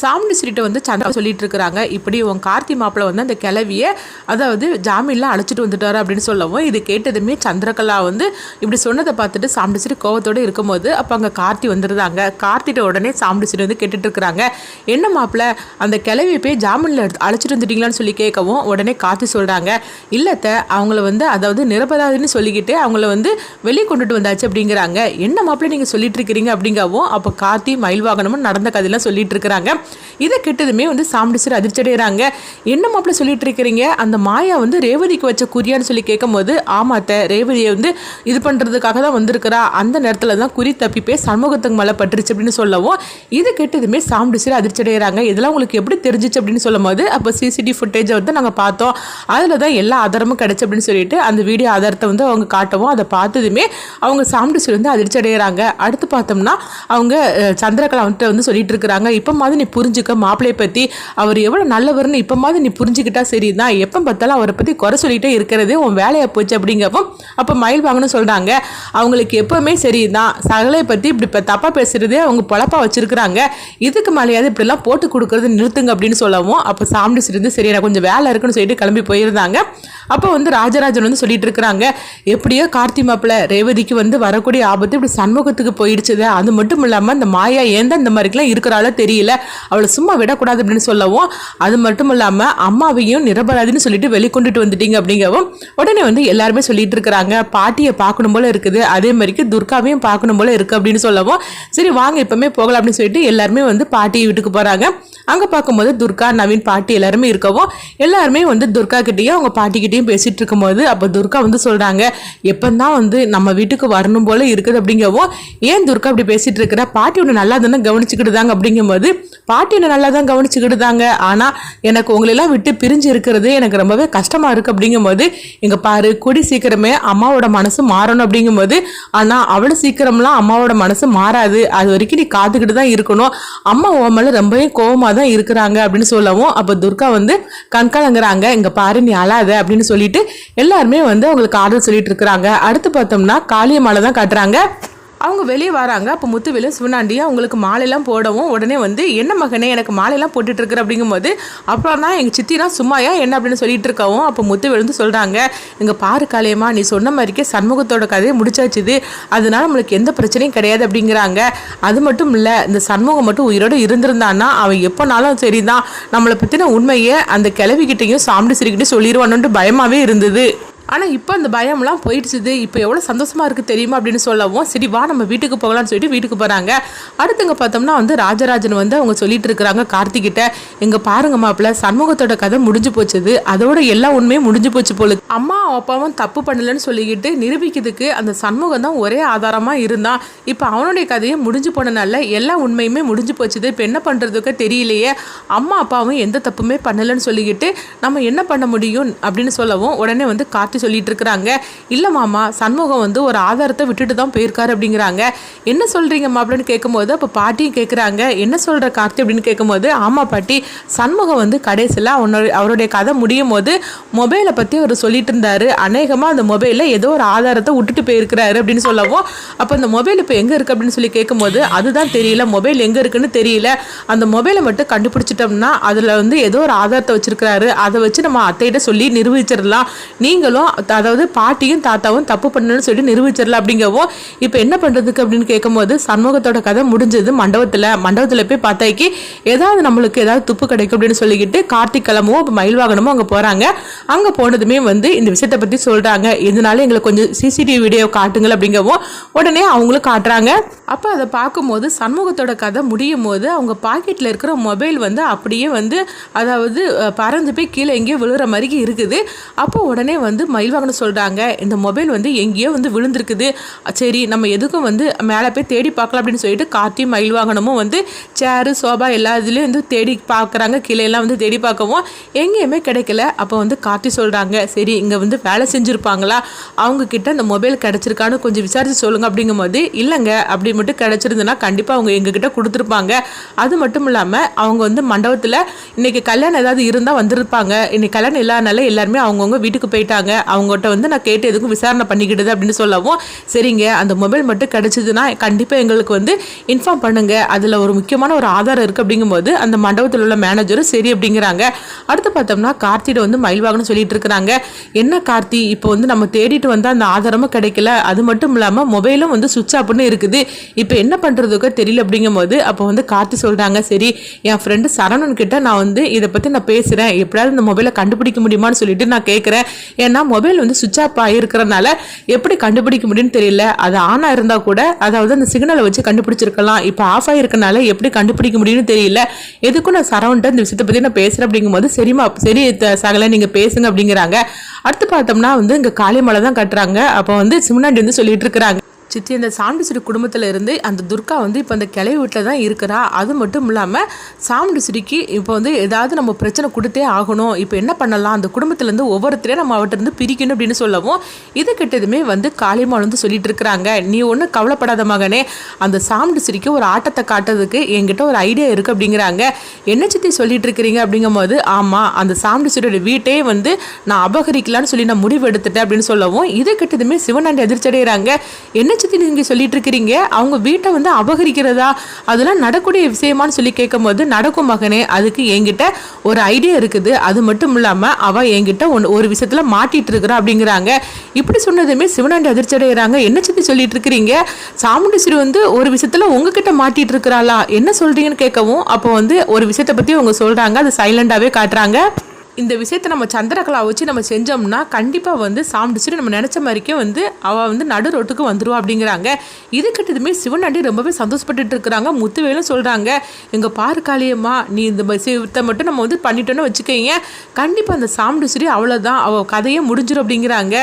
சாமுண்டி ஸ்ரீட்டை வந்து சந்திரா சொல்லிட்டு இருக்கிறாங்க இப்படி உன் கார்த்தி மாப்பிள்ள வந்து அந்த கிளவியை அதாவது ஜாமீன்லாம் அழைச்சிட்டு வந்துட்டாரு அப்படின்னு சொல்லவும் இது கேட்டதுமே சந்திரகலா வந்து இப்படி சொன்னதை பார்த்துட்டு சாமுண்டி ஸ்ரீ கோவத்தோடு இருக்கும்போது அப்போ அங்கே கார்த்தி வந்துருந்தாங்க. கார்த்திட்ட உடனே சாமுண்டி வந்து கேட்டுட்டு இருக்கிறாங்க என்ன மாப்பிள்ள அந்த கிளவியை போய் ஜாமீனில் அழைச்சிட்டு வந்துட்டீங்களான்னு சொல்லி கேட்கவும் உடனே கார்த்தி சொல்கிறாங்க இல்லத்த அவங்கள வந்து அதாவது நிரபராதின்னு சொல்லிக்கிட்டு அவங்கள வந்து வெளியே கொண்டுட்டு வந்தாச்சு அப்படிங்கிறாங்க. என்ன மாப்பிள்ள நீங்கள் சொல்லிட்டு இருக்கிறீங்க அப்படிங்கவும் அப்போ கார்த்தி மயில் வாகனமும் நடந்த கதையெல்லாம் சொல்லிட்டு இருக்கிறாங்க இதை கெட்டதுமே வந்து சாமுண்டீஸ்வரர் அதிர்ச்சி அடைகிறாங்க என்ன மாப்பிள்ள சொல்லிட்டு இருக்கிறீங்க அந்த மாயா வந்து ரேவதிக்கு வச்ச குறியான்னு சொல்லி கேட்கும்போது ஆமாத்த ரேவதியை வந்து இது பண்ணுறதுக்காக தான் வந்திருக்கிறா. அந்த நேரத்தில் தான் குறி தப்பி போய் சண்முகத்துக்கு மேலே பட்டுருச்சு அப்படின்னு சொல்லவும் இது கெட்டதுமே சாமுண்டீஸ்வரர் அதிர்ச்சி அடைகிறாங்க இதெல்லாம் உங்களுக்கு எப்படி தெரிஞ்சிச்சு அப்படின்னு சொல்லும்போது அப்போ சிசிடிவி ஃபுட்டேஜை வந்து நாங்கள் பார்த்தோம். அதில் தான் எல்லா ஆதாரமும் கிடச்சி அப்படின்னு சொல்லிட்டு அந்த வீடியோ ஆதாரத்தை வந்து அவங்க காட்டவும் அதை பார்த்ததுமே அவங்க சாமுண்டீஸ்வரர் வந்து அதிர்ச்சி அடைகிறாங்க அடுத்து பார்த்தோம்னா அவங்க சந்திரகலா வந்துட்டு வந்து சொல்லிட்டு இருக்கிறாங்க இப்போ மாதிரி நீ புரிஞ்சுக்க மாப்பிள்ளையை பற்றி அவர் எவ்வளோ நல்லவர்னு இப்போமாவது நீ புரிஞ்சுக்கிட்டா சரி தான் எப்போ பார்த்தாலும் அவரை பற்றி குறை சொல்லிகிட்டே இருக்கிறதே உன் வேலையை போச்சு அப்படிங்கப்போ அப்போ மயில் வாங்கன்னு சொல்கிறாங்க அவங்களுக்கு எப்போவுமே சரி தான் சகலையை பற்றி இப்படி இப்போ தப்பாக பேசுகிறதே அவங்க பொழப்பா வச்சுருக்குறாங்க. இதுக்கு மேலேயாவது இப்படிலாம் போட்டு கொடுக்குறது நிறுத்துங்க அப்படின்னு சொல்லவும் அப்போ சாமிடி இருந்து சரி எனக்கு கொஞ்சம் வேலை இருக்குன்னு சொல்லிட்டு கிளம்பி போயிருந்தாங்க. அப்போ வந்து ராஜராஜன் வந்து சொல்லிட்டு இருக்கிறாங்க. எப்படியோ கார்த்தி மாப்பிள்ளை ரேவதிக்கு வந்து வரக்கூடிய ஆபத்து இப்படி சண்முகத்துக்கு போயிடுச்சுது. அது மட்டும் இல்லாமல் இந்த மாயா ஏன் இந்த மாதிரிக்கெல்லாம் இருக்கிறாளோ தெரியல. அவளை சும்மா விடக்கூடாது அப்படின்னு சொல்லவும் அது மட்டும் இல்லாமல் அம்மாவையும் நிரபராதின்னு சொல்லிட்டு வெளிக்கொண்டுட்டு வந்துட்டீங்க அப்படிங்கவும் உடனே வந்து எல்லாருமே சொல்லிட்டு இருக்கிறாங்க. பாட்டியை பார்க்கணும் போல இருக்குது. அதே மாதிரிக்கு துர்காவையும் பார்க்கணும் போல இருக்குது அப்படின்னு சொல்லவும் சரி வாங்க இப்பவுமே போகலாம் அப்படின்னு சொல்லிட்டு எல்லாருமே வந்து பாட்டி வீட்டுக்கு போகிறாங்க அங்கே பார்க்கும்போது துர்கா நவீன் பாட்டி எல்லாருமே இருக்கவும் எல்லாருமே வந்து துர்கா கிட்டேயும் அவங்க பாட்டிக்கிட்டேயும் பேசிட்டு இருக்கும்போது அப்போ துர்கா வந்து சொல்கிறாங்க எப்போ தான் வந்து நம்ம வீட்டுக்கு வரணும் போல இருக்குது அப்படிங்கவும் ஏன் துர்கா அப்படி பேசிட்டு இருக்கிற? பாட்டி ஒன்று நல்லா தானே கவனிச்சுக்கிட்டுதாங்க அப்படிங்கும்போது பாட்டி ஒன்று நல்லா தான் கவனிச்சுக்கிட்டுதாங்க. ஆனால் எனக்கு உங்களெல்லாம் விட்டு பிரிஞ்சு இருக்கிறது எனக்கு ரொம்பவே கஷ்டமாக இருக்குது அப்படிங்கும்போது இங்கே பாரு கூடி சீக்கிரமே அம்மாவோட மனசு மாறணும் அப்படிங்கும்போது ஆனால் அவ்வளோ சீக்கிரம்லாம் அம்மாவோட மனசு மாறாது. அது வரைக்கும் நீ காத்துக்கிட்டு தான் இருக்கணும். அம்மா உன் மேல ரொம்பவே கோபமாக தான் இருக்கிறாங்க அப்படின்னு சொல்லவும் அப்போ துர்கா வந்து கண்கலங்குறாங்க. இங்கே பாரு நீ அழாத அப்படின்னு சொல்லிட்டு எல்லாருமே வந்து அவங்களுக்கு ஆறுதல் சொல்லிட்டு இருக்கிறாங்க. அடுத்து பார்த்தோம்னா காளியம்மாவை தான் காட்டுறாங்க. அவங்க வெளியே வராங்க. அப்போ முத்துவேலு சிவனாண்டி அவங்களுக்கு மாலையெல்லாம் போடவும் உடனே வந்து என்ன மகனே எனக்கு மாலையெல்லாம் போட்டுட்டு இருக்கிற அப்படிங்கும்போது அப்புறம் தான் எங்கள் சித்திலாம் சும்மாயா என்ன? அப்படின்னு சொல்லிட்டு இருக்கவும் அப்போ முத்துவேலு வந்து சொல்கிறாங்க இங்கே பாரு காலையம்மா நீ சொன்ன மாதிரிக்கே சண்முகத்தோட கதையை முடிச்சாச்சுது. அதனால நம்மளுக்கு எந்த பிரச்சனையும் கிடையாது அப்படிங்கிறாங்க. அது மட்டும் இல்லை இந்த சண்முகம் மட்டும் உயிரோடு இருந்திருந்தான்னா அவன் எப்போனாலும் சரிதான். நம்மளை பற்றின உண்மையை அந்த கிளவிக்கிட்டையும் சாமிடி சிரிக்கிட்டையும் சொல்லிடுவானுன்ட்டு பயமாகவே இருந்தது. ஆனால் இப்போ அந்த பயம்லாம் போயிடுச்சுது. இப்போ எவ்வளோ சந்தோஷமாக இருக்குது தெரியுமா அப்படின்னு சொல்லவும் சரி வா நம்ம வீட்டுக்கு போகலான்னு சொல்லிட்டு வீட்டுக்கு போகிறாங்க அடுத்தங்க பார்த்தோம்னா வந்து ராஜராஜன் வந்து அவங்க சொல்லிட்டு இருக்கிறாங்க கார்த்திகிட்ட எங்க பாருங்க மாப்பிள்ள சண்முகத்தோட கதை முடிஞ்சு போச்சுது. அதோட எல்லா உண்மையும் முடிஞ்சு போச்சு போல. அம்மா அப்பாவும் தப்பு பண்ணலன்னு சொல்லிக்கிட்டு நிரூபிக்கிறதுக்கு அந்த சண்முகம் தான் ஒரே ஆதாரமாக இருந்தான் இப்போ அவனுடைய கதையும் முடிஞ்சு போனனால எல்லா உண்மையுமே முடிஞ்சு போச்சுது. இப்போ என்ன பண்ணுறதுக்கு தெரியலையே. அம்மா அப்பாவும் எந்த தப்புமே பண்ணலன்னு சொல்லிக்கிட்டு நம்ம என்ன பண்ண முடியும் அப்படின்னு சொல்லவும் உடனே வந்து கார்த்தி சொல்லிட்டு இருக்கிறாங்க இல்லை மாமா சண்முகம் வந்து ஒரு ஆதாரத்தை விட்டுட்டு தான் போயிருக்காரு அப்படிங்கிறாங்க. என்ன சொல்றீங்க அப்படின்னு கேட்கும்போது அப்போ பாட்டியும் கேட்குறாங்க என்ன சொல்ற கார்த்தி அப்படின்னு கேட்கும்போது ஆமாம் பாட்டி சண்முகம் வந்து கடைசியில் அவனோட அவருடைய கதை முடியும் போது மொபைலை பற்றி அவர் சொல்லிட்டு இருந்தாரு அநேகமாக அந்த மொபைலில் ஏதோ ஒரு ஆதாரத்தை விட்டுட்டு போயிருக்கிறாரு அப்படின்னு சொல்லவும் அப்போ அந்த மொபைல் இப்போ எங்கே இருக்குது அப்படின்னு சொல்லி கேட்கும்போது அதுதான் தெரியல. மொபைல் எங்கே இருக்குன்னு தெரியல. அந்த மொபைலை மட்டும் கண்டுபிடிச்சிட்டோம்னா அதில் வந்து ஏதோ ஒரு ஆதாரத்தை வச்சிருக்கிறாரு. அதை வச்சு நம்ம அத்தையிட்ட சொல்லி நிரூபிச்சிடலாம். நீங்களும் அதாவது பாட்டியும் தாத்தாவும் தப்பு பண்ணணும்னு சொல்லி நிரூபிச்சிடல அப்படிங்கவோ இப்போ என்ன பண்ணுறதுக்கு அப்படின்னு கேட்கும்போது சண்முகத்தோட கதை முடிஞ்சது மண்டபத்தில். மண்டபத்தில் போய் பார்த்தாக்கி ஏதாவது நம்மளுக்கு ஏதாவது துப்பு கிடைக்கும் அப்படின்னு சொல்லிக்கிட்டு கார்த்திக் கிளம்பவும் இப்போ மயில் வாகனமும் அங்கே போகிறாங்க அங்கே போனதுமே வந்து இந்த விஷயத்தை பற்றி சொல்கிறாங்க இதனால எங்களுக்கு கொஞ்சம் சிசிடிவி வீடியோ காட்டுங்கள் அப்படிங்கவும் உடனே அவங்களும் காட்டுறாங்க. அப்போ அதை பார்க்கும்போது சண்முகத்தோட கதை முடியும் போது அவங்க பாக்கெட்டில் இருக்கிற மொபைல் வந்து அப்படியே வந்து அதாவது பறந்து போய் கீழே எங்கேயோ விழுற மாதிரி இருக்குது. அப்போ உடனே வந்து மயில்வாகனம் சொல்கிறாங்க இந்த மொபைல் வந்து எங்கேயோ வந்து விழுந்திருக்குது. சரி நம்ம எதுக்கும் வந்து மேலே போய் தேடி பார்க்கலாம் அப்படின்னு சொல்லிட்டு கார்த்தி மயில்வாகனமும் வந்து சேரு சோபா எல்லா இதுலேயும் வந்து தேடி பார்க்குறாங்க. கீழே எல்லாம் வந்து தேடி பார்க்கவும் எங்கேயுமே கிடைக்கல. அப்போ வந்து கார்த்தி சொல்கிறாங்க சரி இங்கே வந்து வேலை செஞ்சுருப்பாங்களா? அவங்கக்கிட்ட அந்த மொபைல் கிடச்சிருக்கான்னு கொஞ்சம் விசாரித்து சொல்லுங்கள் அப்படிங்கும்போது இல்லைங்க அப்படி மட்டும் கிடச்சிருந்துன்னா கண்டிப்பாக அவங்க எங்ககிட்ட கொடுத்துருப்பாங்க. அது மட்டும் இல்லாமல் அவங்க வந்து மண்டபத்தில் இன்னைக்கு கல்யாணம் ஏதாவது இருந்தால் வந்திருப்பாங்க. இன்றைக்கி கல்யாணம் இல்லாதனால எல்லாருமே அவங்கவுங்க வீட்டுக்கு போயிட்டாங்க. அவங்ககிட்ட வந்து நான் கேட்டு எதுக்கும் விசாரணை பண்ணிக்கிடுது அப்படின்னு சொல்லவும் சரிங்க அந்த மொபைல் மட்டும் கிடச்சிதுன்னா கண்டிப்பாக எங்களுக்கு வந்து இன்ஃபார்ம் பண்ணுங்கள் அதில் ஒரு முக்கியமான ஒரு ஆதாரம் இருக்குது அப்படிங்கும்போது அந்த மண்டபத்தில் உள்ள மேனேஜரும் சரி அப்படிங்கிறாங்க. அடுத்து பார்த்தோம்னா கார்த்தியிட வந்து மயில்வாகனு சொல்லிட்டு இருக்கிறாங்க. என்ன கார்த்தி? இப்போ வந்து நம்ம தேடிட்டு வந்தால் அந்த ஆதாரமும் கிடைக்கல. அது மட்டும் இல்லாமல் மொபைலும் வந்து சுவிட்ச் ஆப்னு இருக்குது. இப்போ என்ன பண்ணுறதுக்கோ தெரியல அப்படிங்கும்போது அப்போ வந்து கார்த்தி சொல்கிறாங்க சரி என் ஃப்ரெண்டு சரவணன் கிட்ட நான் வந்து இதை பற்றி நான் பேசுகிறேன் எப்படியாவது இந்த மொபைலை கண்டுபிடிக்க முடியுமான்னு சொல்லிட்டு நான் கேட்குறேன் ஏன்னா மொபைல் வந்து சுவிட்ச் ஆஃப் ஆகிருக்கிறனால எப்படி கண்டுபிடிக்க முடியும்னு தெரியல. அது ஆனாக இருந்தால் கூட அதாவது அந்த சிக்னலை வச்சு கண்டுபிடிச்சிருக்கலாம். இப்போ ஆஃப் ஆகிருக்கனால எப்படி கண்டுபிடிக்க முடியும்னு தெரியல. எதுக்கும் நான் சரவண்ட்ட இந்த விஷயத்தை பற்றி நான் பேசுகிறேன் அப்படிங்கும்போது சரிமா சரி சகலை நீங்கள் பேசுங்க அப்படிங்கிறாங்க. அடுத்து பார்த்தோம்னா வந்து இங்கே காளிமலை தான் கட்டுறாங்க. அப்போ வந்து சிம்னாண்டி வந்து சொல்லிட்டு இருக்கிறாங்க. சித்தி அந்த சாமுண்டிசிரி குடும்பத்தில் இருந்து அந்த துர்கா வந்து இப்போ அந்த கிளை வீட்டில் தான் இருக்கிறா. அது மட்டும் இல்லாமல் சாமுண்டிசிரிக்கு இப்போ வந்து ஏதாவது நம்ம பிரச்சனை கொடுத்தே ஆகணும். இப்போ என்ன பண்ணலாம்? அந்த குடும்பத்துலேருந்து ஒவ்வொருத்தரையும் நம்ம அவர்கிட்ட இருந்து பிரிக்கணும் அப்படின்னு சொல்லவும் இது கிட்டதுமே வந்து காளியம்மாள் வந்து சொல்லிட்டு இருக்கிறாங்க. நீ ஒன்றும் கவலைப்படாத மகனே அந்த சாமுண்டிசிரிக்கு ஒரு ஆட்டத்தை காட்டுறதுக்கு என்கிட்ட ஒரு ஐடியா இருக்குது அப்படிங்கிறாங்க. என்ன சித்தி சொல்லிட்டு இருக்கிறீங்க அப்படிங்கும்போது ஆமாம் அந்த சாமுண்டிசிரியோட வீட்டே வந்து நான் அபகரிக்கலான்னு சொல்லி நான் முடிவு எடுத்துட்டேன் அப்படின்னு சொல்லவும் இது கிட்டதுமே சிவனாண்டி அதிர்ச்சி அடைகிறாங்க என்ன சித்தி நீங்கள் சொல்லிட்டு இருக்கிறீங்க. அவங்க வீட்டை வந்து அபகரிக்கிறதா? அதெல்லாம் நடக்கூடிய விஷயமான்னு சொல்லி கேட்கும்போது நடக்கும் மகனே அதுக்கு என்கிட்ட ஒரு ஐடியா இருக்குது. அது மட்டும் இல்லாமல் அவள் என்கிட்ட ஒன்று ஒரு விஷயத்தில் மாட்டிகிட்டு இருக்கிறா அப்படிங்கிறாங்க. இப்படி சொன்னதுமே சிவனாண்டி அதிர்ச்சி அடைகிறாங்க என்ன சித்தி சொல்லிட்டு இருக்கிறீங்க? சாமுண்டீஸ்வரி வந்து ஒரு விஷயத்தில் உங்ககிட்ட மாட்டிகிட்டு இருக்கிறாளா? என்ன சொல்கிறீங்கன்னு கேட்கவும் அப்போ வந்து ஒரு விஷயத்தை பற்றி அவங்க சொல்கிறாங்க அது சைலண்டாகவே காட்டுறாங்க. இந்த விஷயத்தை நம்ம சந்திரகலா வச்சு நம்ம செஞ்சோம்னா கண்டிப்பாக வந்து சாப்பிட்டுச்சு நம்ம நினச்ச மாதிரிக்கே வந்து அவள் வந்து நடு ரோட்டுக்கு வந்துடுவா அப்படிங்கிறாங்க. இது கிட்டதுமே சிவனாண்டி ரொம்பவே சந்தோஷப்பட்டுட்டு இருக்கிறாங்க. முத்துவேலும் சொல்கிறாங்க எங்கள் பாரு காளியம்மா நீ இந்த விஷயத்தை மட்டும் நம்ம வந்து பண்ணிட்டோன்னு வச்சுக்கோங்க. கண்டிப்பாக அந்த சாமுண்டீஸ்வரி அவ்வளோதான் அவள் கதையே முடிஞ்சிடும் அப்படிங்கிறாங்க.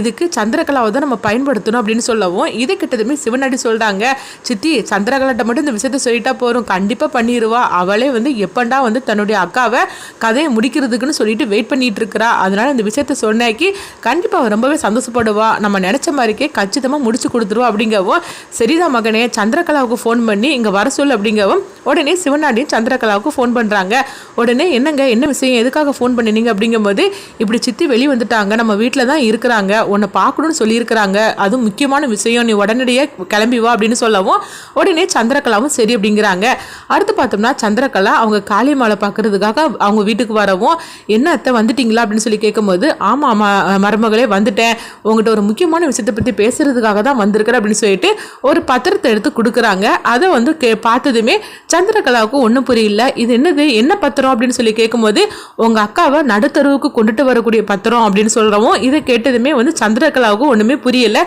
இதுக்கு சந்திரகலாவை தான் நம்ம பயன்படுத்தணும் அப்படின்னு சொல்லவும் இதை கிட்டதுமே சிவனாண்டி சொல்கிறாங்க சித்தி சந்திரகலாட்ட மட்டும் இந்த விஷயத்த சொல்லிட்டா போகிறோம் கண்டிப்பாக பண்ணிடுவா அவளே வந்து எப்பண்டா வந்து தன்னுடைய அக்காவை கதையை முடிக்கிறதுக்குன்னு சொல்லிட்டு வெயிட் பண்ணிட்டு இருக்கிறா அதனால இந்த விஷயத்த சொன்னாக்கி கண்டிப்பாக அவள் ரொம்பவே சந்தோஷப்படுவா. நம்ம நினச்ச மாதிரிக்கே கச்சிதமாக முடிச்சு கொடுத்துருவா அப்படிங்கவும் சரிதான் மகனே சந்திரகலாவுக்கு ஃபோன் பண்ணி இங்கே வர சொல்லு அப்படிங்கவும் உடனே சிவனாண்டியும் சந்திரகலாவுக்கு ஃபோன் பண்ணுறாங்க உடனே என்னங்க என்ன விஷயம்? எதுக்காக ஃபோன் பண்ணினீங்க அப்படிங்கும்போது இப்படி சித்தி வெளியே வந்துட்டாங்க. நம்ம வீட்டில் தான் இருக்கிறாங்க. உன்னை பார்க்கணும்னு சொல்லியிருக்கிறாங்க. அதுவும் முக்கியமான விஷயம். நீ உடனடியாக கிளம்பி வா அப்படின்னு சொல்லவும் உடனே சந்திரகலாவும் சரி அப்படிங்கிறாங்க. அடுத்து பார்த்தோம்னா சந்திரகலா அவங்க காளிமாலை பார்க்கறதுக்காக அவங்க வீட்டுக்கு வரவும் என்ன அத்தை வந்துட்டீங்களா அப்படின்னு சொல்லி கேட்கும்போது ஆமாம் ஆமாம் மருமகளே வந்துட்டேன். உங்கள்கிட்ட ஒரு முக்கியமான விஷயத்தை பற்றி பேசுறதுக்காக தான் வந்திருக்கிறேன் அப்படின்னு சொல்லிட்டு ஒரு பத்திரத்தை எடுத்து கொடுக்குறாங்க. அதை வந்து கே பார்த்ததுமே சந்திரகலாவுக்கு ஒன்றும் புரியல. இது என்னது? என்ன பத்திரம்? அப்படின்னு சொல்லி கேட்கும்போது உங்கள் அக்காவை நடுத்தருவுக்கு கொண்டுட்டு வரக்கூடிய பத்திரம் அப்படின்னு சொல்கிறவும் இதை கேட்டதுமே வந்து சந்திரகலாவுக்கு ஒன்றுமே புரியல.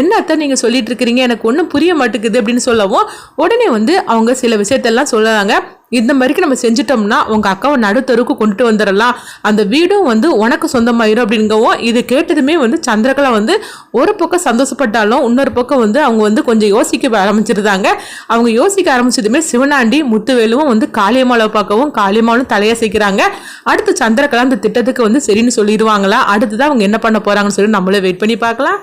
என்ன அத்தை நீங்கள் சொல்லிட்டு இருக்கிறீங்க? எனக்கு ஒன்றும் புரிய மாட்டேங்குது அப்படின்னு சொல்லவும் உடனே வந்து அவங்க சில விஷயத்தெல்லாம் சொல்லுறாங்க இந்த மாதிரிக்கு நம்ம செஞ்சிட்டோம்னா உங்கள் அக்காவை நடுத்தருக்கு கொண்டுட்டு வந்துடலாம் அந்த வீடும் வந்து உனக்கு சொந்தமாயிரும் அப்படிங்கவும் இது கேட்டதுமே வந்து சந்திரகலா வந்து ஒரு பக்கம் சந்தோஷப்பட்டாலும் இன்னொரு பக்கம் வந்து அவங்க வந்து கொஞ்சம் யோசிக்க ஆரம்பிச்சிருந்தாங்க. அவங்க யோசிக்க ஆரம்பிச்சதுமே சிவனாண்டி முத்துவேலுவும் வந்து காளியம்மாவை பார்க்கவும் காளியம்மாவும் தலையசைக்கிறாங்க அடுத்து சந்திரகலா அந்த திட்டத்துக்கு வந்து சரின்னு சொல்லிடுவாங்களா? அடுத்ததான் அவங்க என்ன பண்ண போகிறாங்கன்னு சொல்லி நம்மளே வெயிட் பண்ணி பார்க்கலாம்.